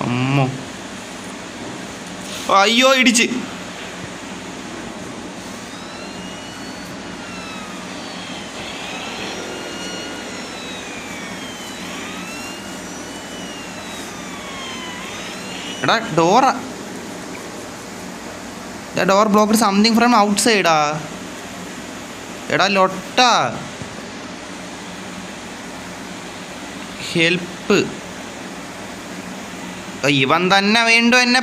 അമ്മോ. അയ്യോ ഇടിച്ച്. എടാ Dora. Door block something from out സൈഡാ എടാ ലൊട്ട. ഹെൽപ്പ്. ഇവൻ തന്നെ വീണ്ടും എന്നെ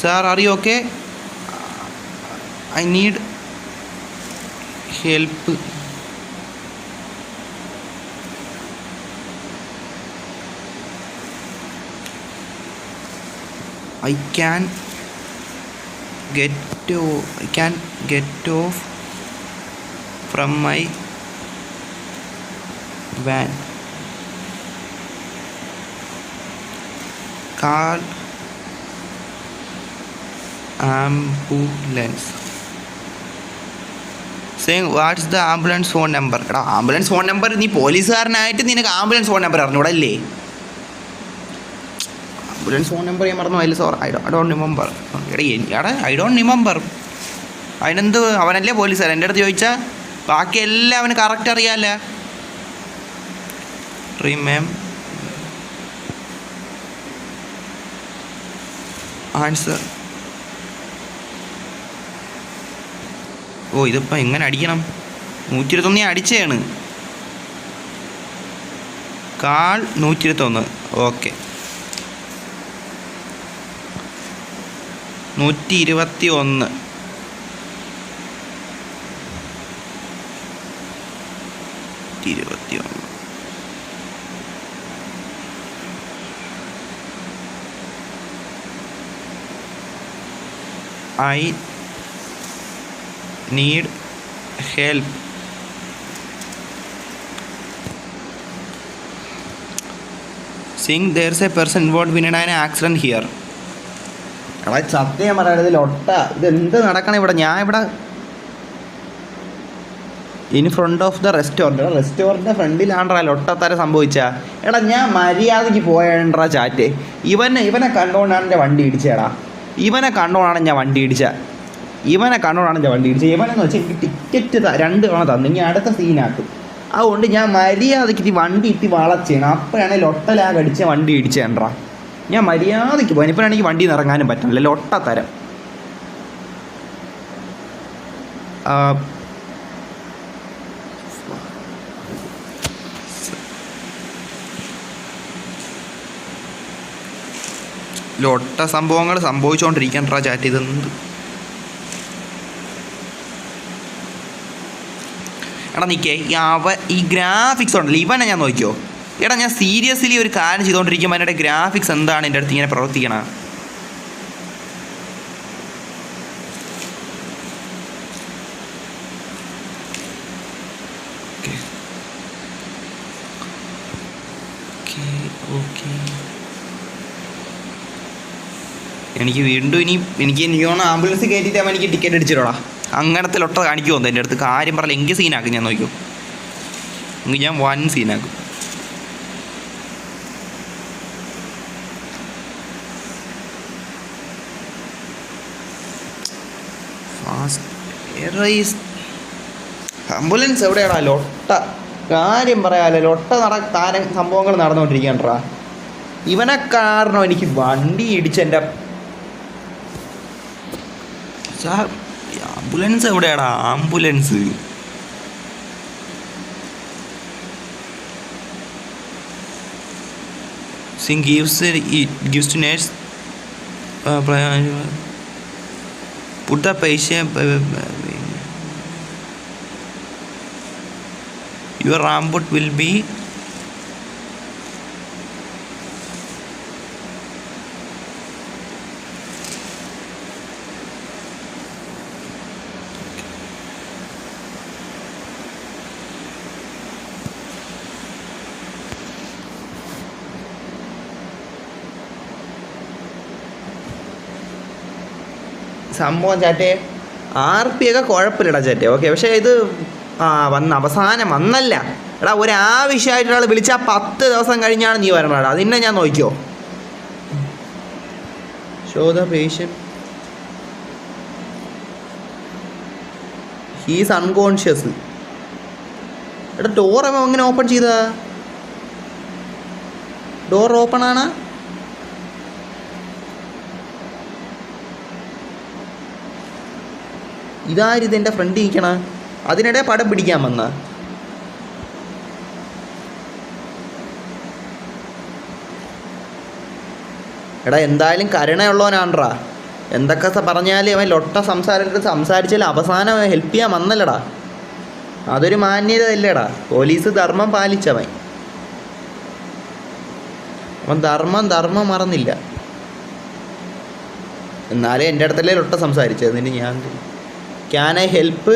sir okay I need help I can get I can get off from my van. Call ambulance. Saying what's the ambulance phone number എടാ ആംബുലൻസ് ഫോൺ നമ്പർ നീ പോലീസുകാരനായിട്ട് നിനക്ക് ആംബുലൻസ് ഫോൺ നമ്പർ അറിഞ്ഞൂടല്ലേ? ആംബുലൻസ് ഫോൺ നമ്പർ ഞാൻ മറന്നു അതിൽ സോർ I I don't remember എടാ എടാ ഐ ഡോണ്ട് റിമെമ്പർ അതിനെന്ത് അവനല്ലേ പോലീസുകാരൻ? എന്റെ അടുത്ത് ചോദിച്ചാൽ ബാക്കി എല്ലാം അവന് കറക്റ്റ് അറിയാമല്ലേ റിമേം ആൻസർ. ഓ ഇതിപ്പോൾ എങ്ങനെ അടിക്കണം? നൂറ്റി ഇരുപത്തൊന്ന് ഞാൻ അടിച്ചതാണ് കാൾ നൂറ്റി ഇരുപത്തൊന്ന് ഓക്കെ. നൂറ്റി ഇരുപത്തി ഒന്ന് ഇരുപത്തി ഒന്ന് I need help. Seeing there's a person involved in an accident here എടാ സത്യം പറയാം ലൊട്ട. ഇതെന്ത് നടക്കണം ഇവിടെ? ഞാൻ ഇവിടെ in front of the restaurant എടാ റെസ്റ്റോറന്റിന്റെ ഫ്രണ്ടിലാണ്ടാ ലൊട്ടത്തര സംഭവിച്ച. എടാ ഞാൻ മര്യാദയ്ക്ക് പോയണ്ടാ ചാറ്റ് ഇവനെ ഇവനെ കണ്ടുകൊണ്ടാണ് എന്റെ വണ്ടി ഇടിച്ചേടാ. ഇവനെ കണ്ടോണാണ് ഞാൻ വണ്ടി ഇടിച്ച. ഇവനെ കണ്ടോണാണ് ഞാൻ വണ്ടി ഇടിച്ചത് ഇവനെന്ന് വെച്ചാൽ എനിക്ക് ടിക്കറ്റ് രണ്ട് തവണ തന്നു. ഇനി അടുത്ത സീനാക്കും അതുകൊണ്ട് ഞാൻ മര്യാദയ്ക്ക് ഈ വണ്ടി ഇട്ടി വളച്ചാണ് അപ്പോഴാണ് ലൊട്ടലാകെ അടിച്ച വണ്ടി ഇടിച്ചേണ്ടാ. ഞാൻ മര്യാദയ്ക്ക് പോയി ഇപ്പോഴാണ് എനിക്ക് വണ്ടിയിൽ നിന്ന് ഇറങ്ങാനും പറ്റുന്നില്ല ലൊട്ടത്തരം ലൊട്ട സംഭവങ്ങൾ സംഭവിച്ചുകൊണ്ടിരിക്കണ്ടാ ചാറ്റ് ഇതെന്ത് എടാ നിൽക്കേ ഈ അവ ഈ ഗ്രാഫിക്സ് ഉണ്ടല്ലോ ഇവനെ ഞാൻ നോക്കിയോ എടാ ഞാൻ സീരിയസ്ലി ഒരു കാര്യം ചെയ്തുകൊണ്ടിരിക്കുമ്പോൾ എന്റെ ഗ്രാഫിക്സ് എന്താണ് എന്റെ അടുത്ത് ഇങ്ങനെ പ്രവർത്തിക്കണ? എനിക്ക് വീണ്ടും ഇനി എനിക്ക് തോന്നുന്നു ആംബുലൻസ് കയറ്റിയിട്ട് എനിക്ക് ടിക്കറ്റ് അടിച്ചിടാ അങ്ങനത്തെ ലൊട്ട കാണിക്കുമോ എന്റെ അടുത്ത്? കാര്യം പറഞ്ഞാൽ എങ്കിൽ സീനാക്കും ഞാൻ നോക്കും എങ്കിൽ ഞാൻ വൻ സീനാക്കും ആംബുലൻസ് എവിടെയാടാ? ലൊട്ട. കാര്യം പറയാലോ ലൊട്ട നട താരം സംഭവങ്ങൾ നടന്നുകൊണ്ടിരിക്കണ്ടാ ഇവനെ കാരണം എനിക്ക് വണ്ടി ഇടിച്ച് എന്റെ സാർ ഈ ആംബുലൻസ് എവിടെയാടാ ambulance Singh gives it gives to nurse uh, pri- put the patient your സംഭവം ചാറ്റേ ആർ പി ഒക്കെ കുഴപ്പമില്ലടാ ചാറ്റേ. ഓക്കെ പക്ഷേ ഇത് ആ വന്ന് അവസാനം വന്നല്ല. എടാ ഒരാവശ്യമായിട്ടൊരാൾ വിളിച്ചാൽ പത്ത് ദിവസം കഴിഞ്ഞാണ് നീ വരണടാ അതിനെ ഞാൻ നോക്കിയോ ഷോ പേഷ്യൻ ഹീസ് അൺകോൺഷ്യസ് എടാ ഡോർ എങ്ങനെ ഓപ്പൺ ചെയ്താ ഡോർ ഓപ്പൺ ആണ്? ഇതാരിത് എന്റെ ഫ്രണ്ട് ഇരിക്കണ? അതിനിടെ പടം പിടിക്കാൻ വന്ന. എടാ എന്തായാലും കരുണയുള്ളവനാണ്ട്രാ. എന്തൊക്കെ പറഞ്ഞാലും അവൻ ലൊട്ട സംസാരത്തിൽ സംസാരിച്ചാൽ അവസാനം ഹെൽപ്പ് ചെയ്യാൻ വന്നല്ലടാ. അതൊരു മാന്യത അല്ലേടാ പോലീസ് ധർമ്മം പാലിച്ചവൻ. അവൻ ധർമ്മം ധർമ്മം മറന്നില്ല. എന്നാലേ എന്റെ അടുത്തല്ലേ ലൊട്ട സംസാരിച്ചത്. എന്നിട്ട് ഞാൻ ക്യാൻ ഐ ഹെൽപ്പ്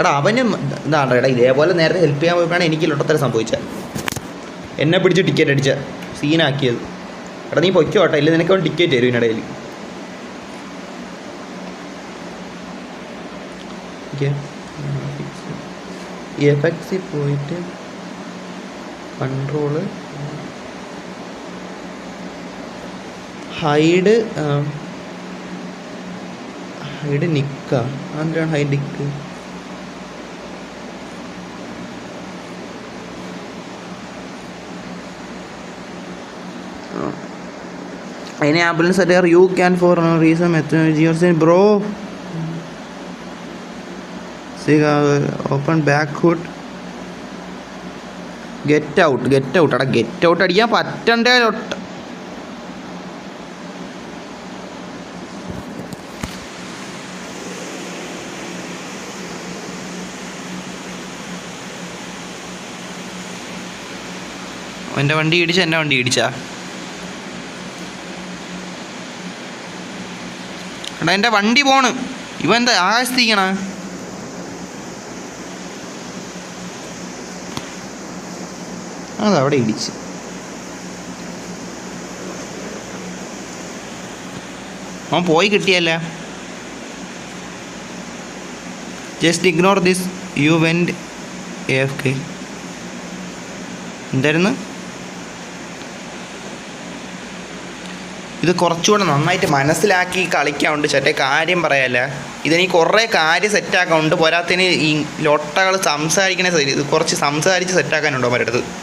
എടാ അവനും ഇതാണ് എടാ ഇതേപോലെ നേരത്തെ ഹെൽപ്പ് ചെയ്യാൻ പോയപ്പോഴാണ് എനിക്ക് ലൊട്ടത്തരം സംഭവിച്ചത്. എന്നെ പിടിച്ച് ടിക്കറ്റ് അടിച്ച സീനാക്കിയത് എടാ നീ പൊയ്ക്കോട്ടെ ഇല്ല നിനക്ക് അവൻ ടിക്കറ്റ് തരും ഇതിനിടയിൽ. ഈ എഫക്ട്സിൽ പോയിട്ട് കൺട്രോൾ ഹൈഡ് ഹൈഡ് നിക്ക. എന്തിനാണ് ഹൈഡ് നിക്ക്? അതിനെ ambulance at you can for reason methodology bro open back hood get out get out അടാ ഗെറ്റ് ഔട്ട് അടിക്കാൻ പറ്റണ്ടേ? എന്റെ വണ്ടി ഇടിച്ച എന്റെ വണ്ടി ഇടിച്ചാ? എടാ എന്റെ വണ്ടി പോണ്. ഇവൻ എന്താ ആകാശത്തിരിക്കണ അതവിടെ ഇടിച്ച്. അവൻ പോയി കിട്ടിയല്ല? Just ignore this you went F K എന്തായിരുന്നു? ഇത് കുറച്ചുകൂടെ നന്നായിട്ട് മനസ്സിലാക്കി കളിക്കാനുണ്ട്. ചേട്ടേ കാര്യം പറയാല്ല. ഇതിനീ കുറേ കാര്യം സെറ്റാക്കാനുണ്ട് പോരാത്തതിന് ഈ ലൊട്ടകൾ സംസാരിക്കണേ ഇത് കുറച്ച് സംസാരിച്ച് സെറ്റാക്കാനുണ്ടോ അവരുടെ അടുത്ത്.